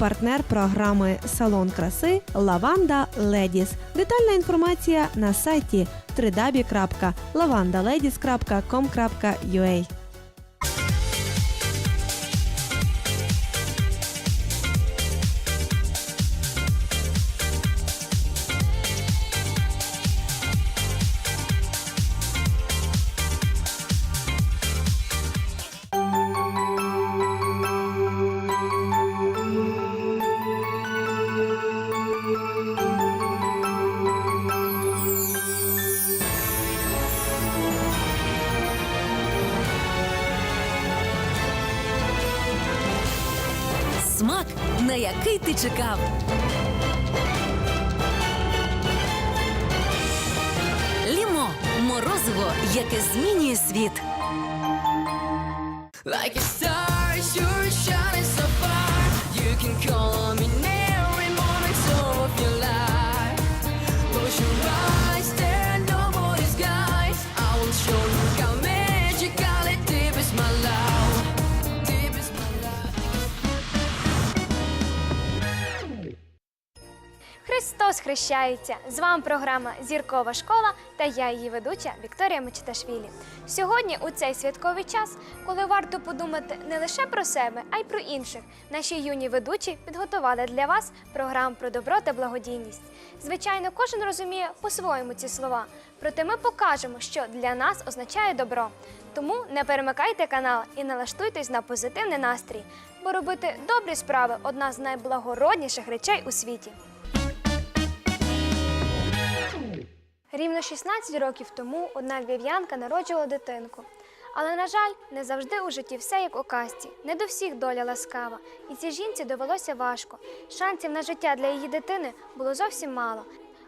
партнер програми Салон краси Лаванда Ледіс. Детальна інформація на сайті www.lavandaladies.com.ua ти чекав. Лімо морозиво, яке змінює світ. Хрещається! З вами програма Зіркова школа та я її ведуча Вікторія Мечеташвілі. Сьогодні, у цей святковий час, коли варто подумати не лише про себе, а й про інших, наші юні ведучі підготували для вас програм про добро та благодійність. Звичайно, кожен розуміє по-своєму ці слова, проте ми покажемо, що для нас означає добро. Тому не перемикайте канал і налаштуйтесь на позитивний настрій, бо робити добрі справи одна з найблагородніших речей у світі. Рівно 16 років тому одна львів'янка народжувала дитинку. Але, на жаль, не завжди у житті все як у казці. Не до всіх доля ласкава. І цій жінці довелося важко. Шансів на життя для її дитини було зовсім мало.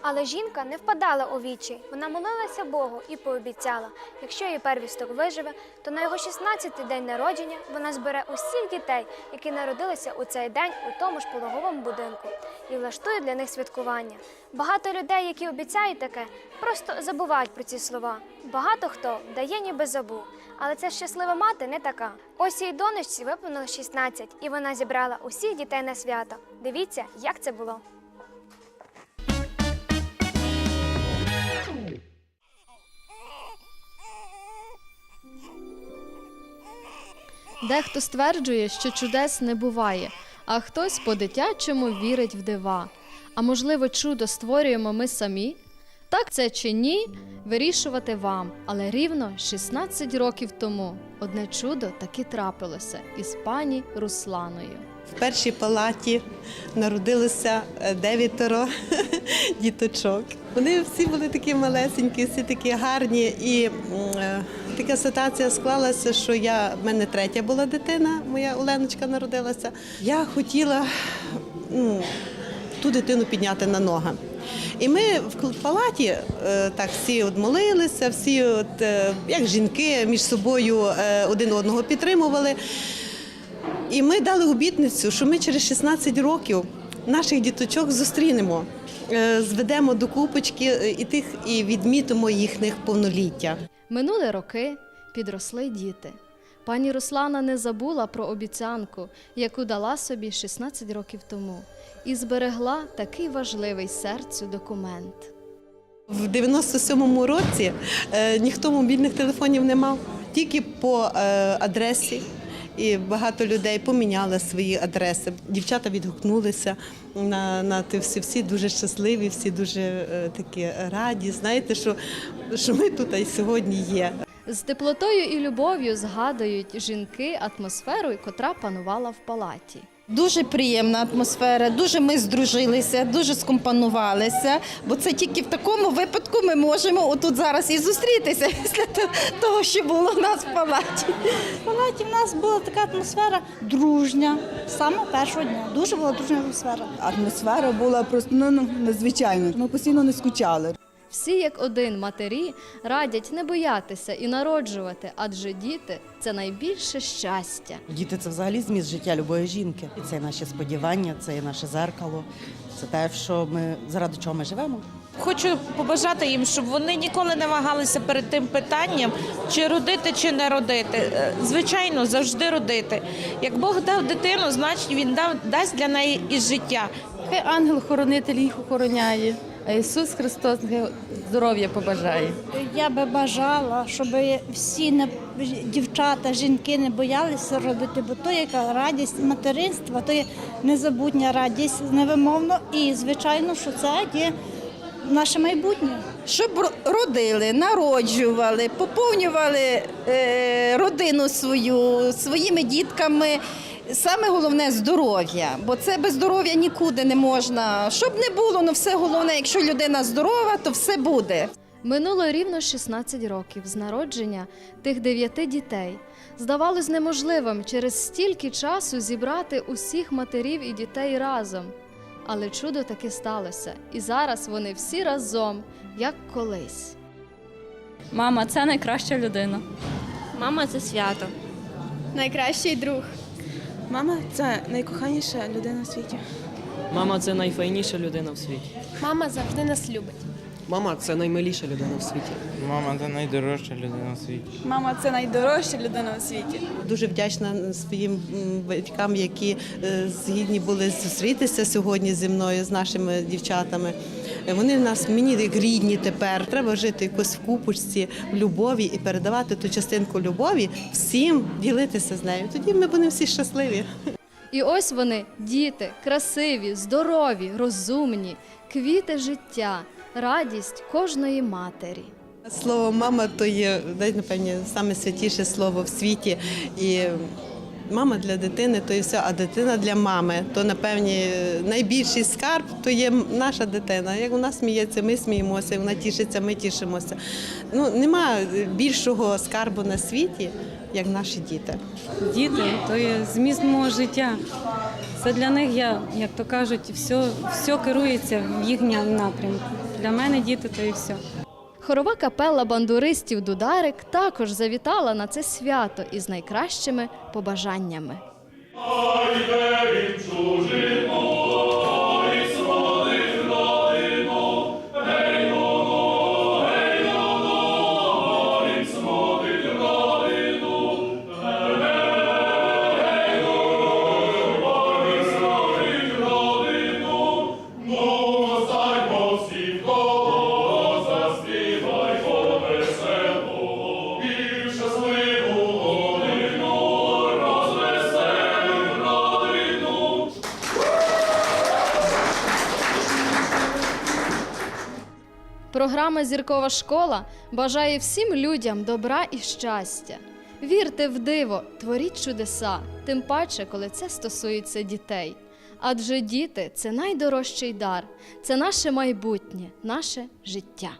Але жінка не впадала у відчай. Вона молилася Богу і пообіцяла, якщо її первісток виживе, то на його 16-й день народження вона збере усіх дітей, які народилися у цей день у тому ж пологовому будинку, і влаштує для них святкування. Багато людей, які обіцяють таке, просто забувають про ці слова. Багато хто дає ніби забув. Але ця щаслива мати не така. Ось їй донечці виповнилось 16, і вона зібрала усіх дітей на свято. Дивіться, як це було. Дехто стверджує, що чудес не буває, а хтось по-дитячому вірить в дива. А можливо, чудо створюємо ми самі? Так це чи ні, вирішувати вам. Але рівно 16 років тому одне чудо таки трапилося із пані Русланою. В першій палаті народилося е, дев'ятеро діточок. Вони всі були такі малесенькі, всі такі гарні. І е, така ситуація склалася, що я в мене третя була дитина, моя Оленочка народилася. Я хотіла ну, ту дитину підняти на ноги. І ми в палаті е, так всі от молилися, всі, от, е, як жінки, між собою е, один одного підтримували. І ми дали обітницю, що ми через 16 років наших діточок зустрінемо, зведемо до купочки і тих і відмітимо їхніх повноліття. Минули роки, підросли діти. Пані Руслана не забула про обіцянку, яку дала собі 16 років тому, і зберегла такий важливий серцю документ. В 97-му році е, ніхто мобільних телефонів не мав, тільки по е, адресі. І багато людей поміняли свої адреси. Дівчата відгукнулися на, на ті всі, всі дуже щасливі, всі дуже е, такі раді. Знаєте, що, що ми тут і сьогодні є. З теплотою і любов'ю згадують жінки атмосферу, котра панувала в палаті. Дуже приємна атмосфера, дуже ми здружилися, дуже скомпонувалися, бо це тільки в такому випадку ми можемо отут зараз і зустрітися після того, що було в нас в палаті. В палаті в нас була така атмосфера дружня з самого першого дня. Дуже була дружня атмосфера. Атмосфера була просто ну, ну, надзвичайна. Ми постійно не скучали. Всі як один матері радять не боятися і народжувати, адже діти це найбільше щастя. Діти це взагалі зміст життя любої жінки. І Це і наші сподівання, це і наше зеркало, це те, що ми заради чого ми живемо. Хочу побажати їм, щоб вони ніколи не вагалися перед тим питанням, чи родити, чи не родити. Е, Звичайно, завжди родити. Як Бог дав дитину, значить він дав дасть для неї і життя. Хай ангел-хоронитель їх охороняє, а Ісус Христос здоров'я побажає. Я би бажала, щоб всі не- дівчата, жінки не боялися родити, бо то яка радість материнства, то є незабутня радість невимовно. І звичайно, що це є наше майбутнє. Щоб родили, народжували, поповнювали е, родину свою своїми дітками. Саме головне здоров'я, бо це без здоров'я нікуди не можна. Щоб не було, ну все головне, якщо людина здорова, то все буде. Минуло рівно 16 років з народження тих дев'яти дітей. Здавалось неможливим через стільки часу зібрати усіх матерів і дітей разом. Але чудо таки сталося, і зараз вони всі разом, як колись. Мама це найкраща людина. Мама це свято. Найкращий друг. Мама це найкоханіша людина в світі. Мама це найфайніша людина в світі. Мама завжди нас любить. Мама це наймиліша людина в світі. Мама це найдорожча людина в світі. Мама це найдорожча людина у світі. Дуже вдячна своїм батькам, які е, згідні були зустрітися сьогодні зі мною, з нашими дівчатами. Вони в нас мені як рідні тепер. Треба жити якось в купочці, в любові і передавати ту частинку любові всім, ділитися з нею. Тоді ми будемо всі щасливі. І ось вони, діти, красиві, здорові, розумні, квіти життя, радість кожної матері. Слово мама то є напевне, саме святіше слово в світі. І мама для дитини то є все, а дитина для мами. То, напевне, найбільший скарб то є наша дитина. Як вона сміється, ми сміємося, як вона тішиться, ми тішимося. Ну, нема більшого скарбу на світі, як наші діти. Діти то є зміст мого життя. Це для них я, як то кажуть, все, все керується в їхньому напрямку. Для мене діти то і все. Хорова капела бандуристів Дударик також завітала на це свято із найкращими побажаннями. Програма Зіркова школа бажає всім людям добра і щастя. Вірте в диво, творіть чудеса, тим паче, коли це стосується дітей. Адже діти це найдорожчий дар, це наше майбутнє, наше життя.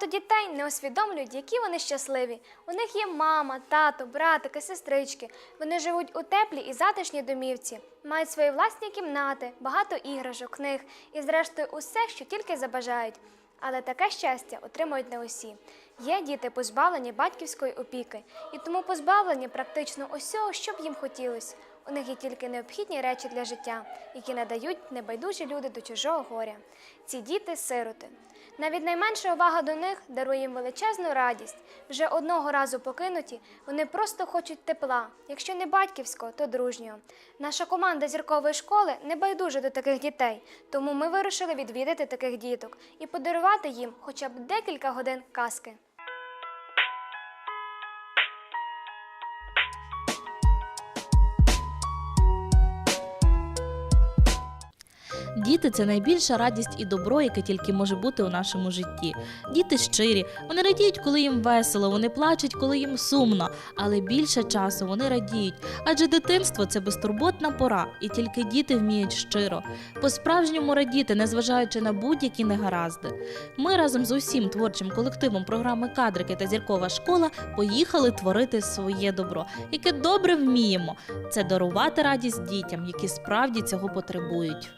Багато дітей не усвідомлюють, які вони щасливі. У них є мама, тато, братики, сестрички. Вони живуть у теплій і затишній домівці, мають свої власні кімнати, багато іграшок, книг і, зрештою, усе, що тільки забажають. Але таке щастя отримують не усі. Є діти, позбавлені батьківської опіки, і тому позбавлені практично усього, що б їм хотілося. У них є тільки необхідні речі для життя, які надають небайдужі люди до чужого горя. Ці діти сироти. Навіть найменша увага до них дарує їм величезну радість. Вже одного разу покинуті, вони просто хочуть тепла, якщо не батьківського, то дружнього. Наша команда зіркової школи не байдужа до таких дітей, тому ми вирішили відвідати таких діток і подарувати їм хоча б декілька годин казки. Діти це найбільша радість і добро, яке тільки може бути у нашому житті. Діти щирі, вони радіють, коли їм весело, вони плачуть, коли їм сумно, але більше часу вони радіють. Адже дитинство це безтурботна пора, і тільки діти вміють щиро, по-справжньому радіти, незважаючи на будь-які негаразди. Ми разом з усім творчим колективом програми Кадрики та зіркова школа поїхали творити своє добро, яке добре вміємо. Це дарувати радість дітям, які справді цього потребують.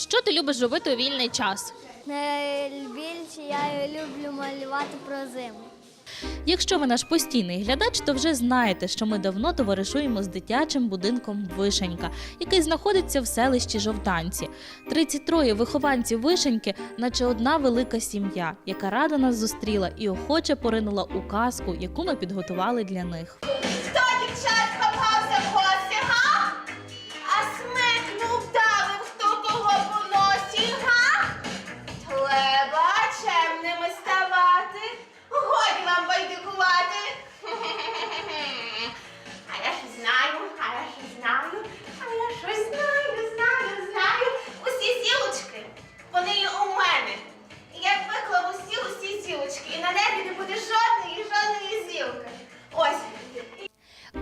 Що ти любиш робити у вільний час? Найбільше я люблю малювати про зиму. Якщо ви наш постійний глядач, то вже знаєте, що ми давно товаришуємо з дитячим будинком Вишенька, який знаходиться в селищі Жовтанці. 33 вихованців Вишеньки, наче одна велика сім'я, яка рада нас зустріла і охоче поринула у казку, яку ми підготували для них.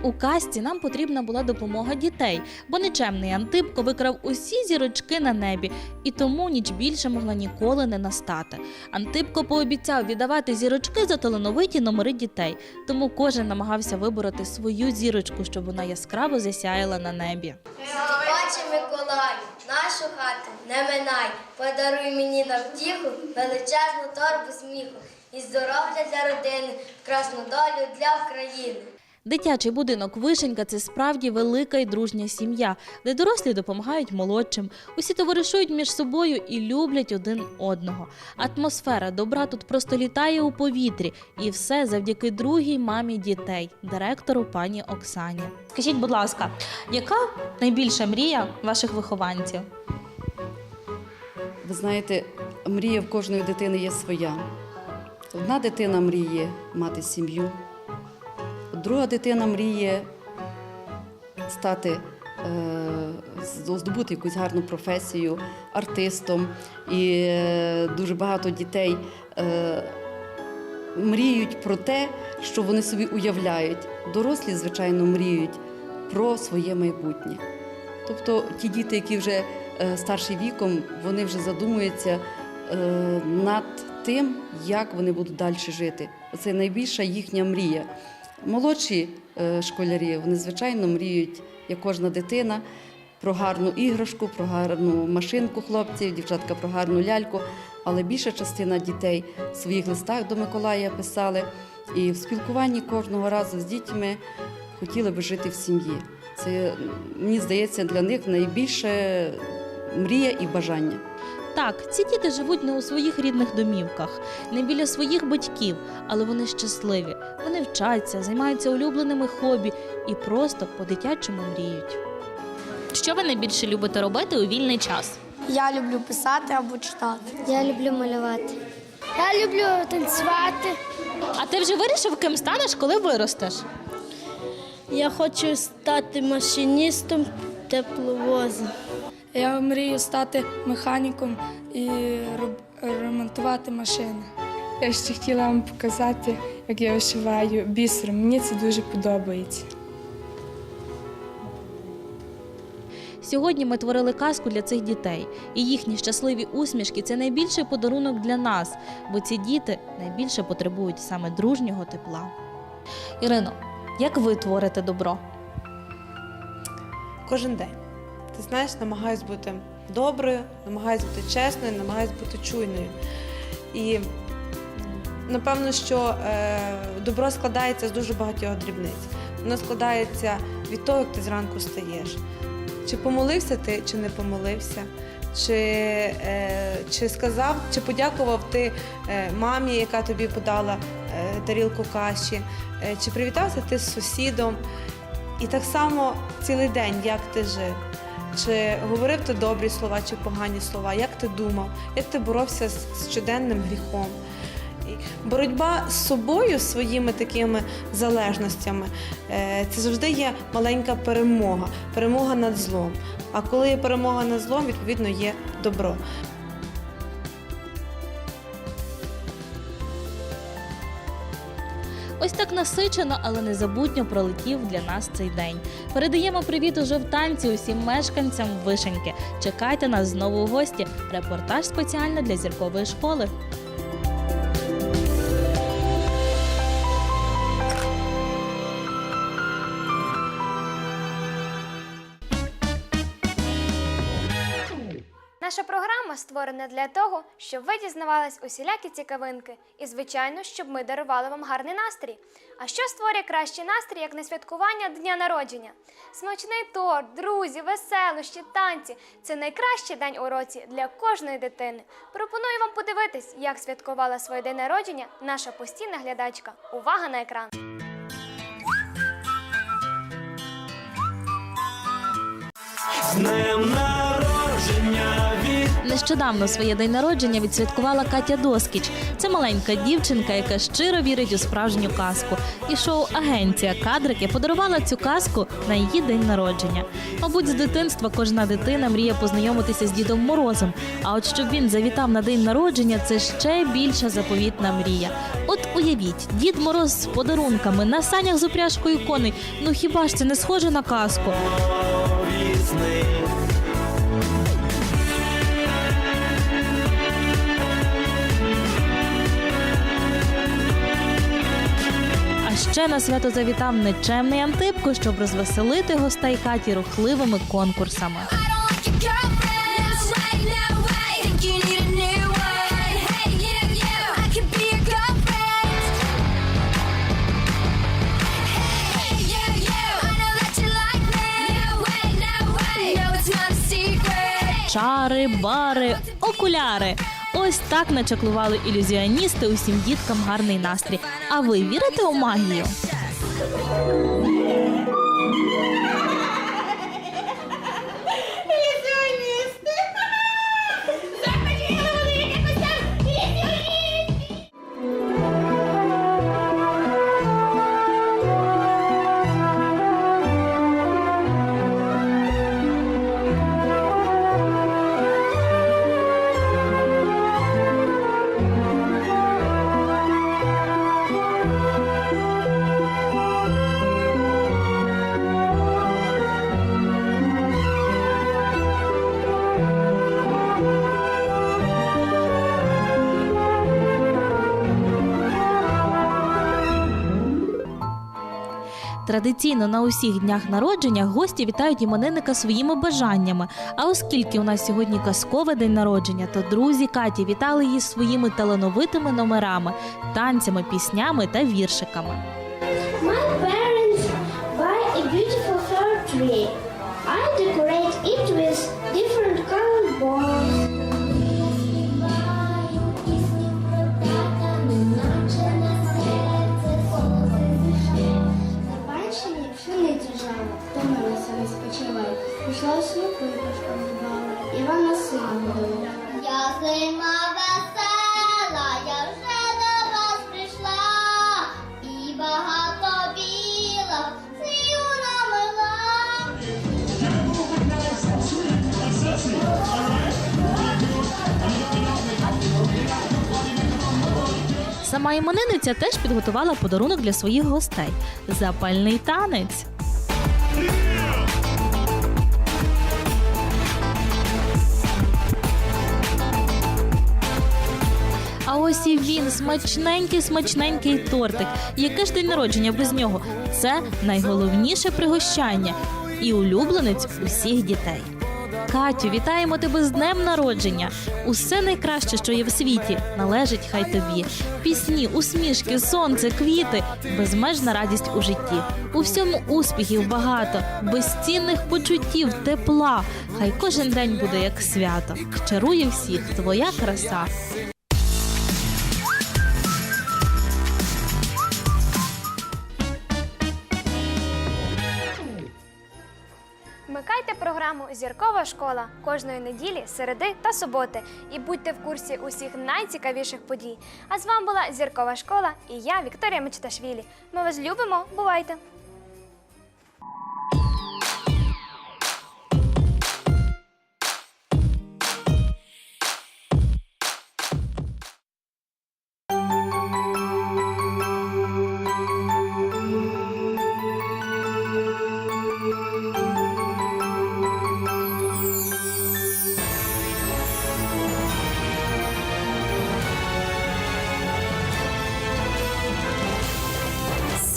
У казці нам потрібна була допомога дітей, бо нечемний Антипко викрав усі зірочки на небі, і тому ніч більше могла ніколи не настати. Антипко пообіцяв віддавати зірочки за талановиті номери дітей, тому кожен намагався вибороти свою зірочку, щоб вона яскраво засяяла на небі. Бачи, Миколаю, нашу хату не минай, подаруй мені на втіху величезну торбу сміху і здоров'я для родини, красну долю для України. Дитячий будинок Вишенька це справді велика і дружня сім'я, де дорослі допомагають молодшим. Усі товаришують між собою і люблять один одного. Атмосфера добра тут просто літає у повітрі, і все завдяки другій мамі дітей, директору пані Оксані. Скажіть, будь ласка, яка найбільша мрія ваших вихованців? Ви знаєте, мрія в кожної дитини є своя. Одна дитина мріє мати сім'ю, друга дитина мріє стати, е, здобути якусь гарну професію, артистом. І е, дуже багато дітей е, мріють про те, що вони собі уявляють. Дорослі, звичайно, мріють про своє майбутнє. Тобто ті діти, які вже старші віком, вони вже задумуються над тим, як вони будуть далі жити. Це найбільша їхня мрія. Молодші е, школярі, вони звичайно мріють, як кожна дитина, про гарну іграшку, про гарну машинку хлопців, дівчатка про гарну ляльку. Але більша частина дітей в своїх листах до Миколая писали і в спілкуванні кожного разу з дітьми хотіли би жити в сім'ї. Це, мені здається, для них найбільше мрія і бажання. Так, ці діти живуть не у своїх рідних домівках, не біля своїх батьків, але вони щасливі. Вони вчаться, займаються улюбленими хобі і просто по-дитячому мріють. Що ви найбільше любите робити у вільний час? Я люблю писати або читати. Я люблю малювати. Я люблю танцювати. А ти вже вирішив, ким станеш, коли виростеш? Я хочу стати машиністом тепловоза. Я мрію стати механіком і ремонтувати машини. Я ще хотіла вам показати, як я вишиваю бісером. Мені це дуже подобається. Сьогодні ми творили казку для цих дітей, і їхні щасливі усмішки це найбільший подарунок для нас, бо ці діти найбільше потребують саме дружнього тепла. Ірино, як ви творите добро? Кожен день. Ти знаєш, намагаюсь бути доброю, намагаюсь бути чесною, намагаюсь бути чуйною. І напевно, що е, добро складається з дуже багатьох дрібниць. Воно складається від того, як ти зранку стаєш. Чи помолився ти, чи не помолився, чи, е, чи сказав, чи подякував ти е, мамі, яка тобі подала е, тарілку каші, чи привітався ти з сусідом. І так само цілий день, як ти жив. Чи говорив ти добрі слова, чи погані слова, як ти думав, як ти боровся з щоденним гріхом. Боротьба з собою, своїми такими залежностями, е, це завжди є маленька перемога, перемога над злом. А коли є перемога над злом, відповідно є добро. Ось так насичено, але незабутньо пролетів для нас цей день. Передаємо привіт у жовтанці усім мешканцям Вишеньки. Чекайте нас знову у гості. Репортаж спеціально для зіркової школи. Наша програма створена для того, щоб ви дізнавались усілякі цікавинки і, звичайно, щоб ми дарували вам гарний настрій. А що створює кращий настрій, як не святкування дня народження? Смачний торт, друзі, веселощі, танці це найкращий день у році для кожної дитини. Пропоную вам подивитись, як святкувала своє день народження наша постійна глядачка. Увага на екран! Нещодавно своє день народження відсвяткувала Катя Доскіч. Це маленька дівчинка, яка щиро вірить у справжню казку. І шоу-агенція Кадрики подарувала цю казку на її день народження. Мабуть, з дитинства кожна дитина мріє познайомитися з Дідом Морозом. А от щоб він завітав на день народження, це ще більша заповітна мрія. От уявіть, Дід Мороз з подарунками на санях з упряжкою коней. Ну хіба ж це не схоже на казку? Ще на свято завітав нечемний Антипко, щоб розвеселити гостей Каті рухливими конкурсами. Чари, бари, окуляри. Ось так начаклували ілюзіоністи усім діткам гарний настрій. А ви вірите у магію? Традиційно на усіх днях народження гості вітають іменинника своїми бажаннями. А оскільки у нас сьогодні казковий день народження, то друзі Каті вітали її своїми талановитими номерами, танцями, піснями та віршиками. Іменинниця теж підготувала подарунок для своїх гостей запальний танець. А ось і він смачненький, смачненький тортик. Яке ж день народження без нього? Це найголовніше пригощання і улюбленець усіх дітей. Катю, вітаємо тебе з днем народження. Усе найкраще, що є в світі, належить хай тобі. Пісні, усмішки, сонце, квіти, безмежна радість у житті. У всьому успіхів багато, безцінних почуттів, тепла. Хай кожен день буде як свято. Чарує всіх твоя краса. Вмикайте програму Зіркова школа кожної неділі, середи та суботи і будьте в курсі усіх найцікавіших подій. А з вами була Зіркова школа і я, Вікторія Мечташвілі. Ми вас любимо, бувайте!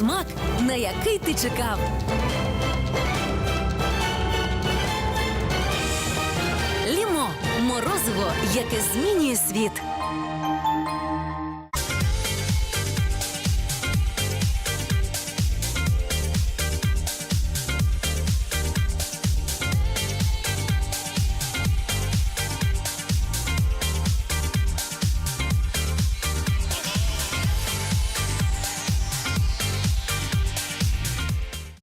Смак, на який ти чекав. Лімо Морозиво, яке змінює світ.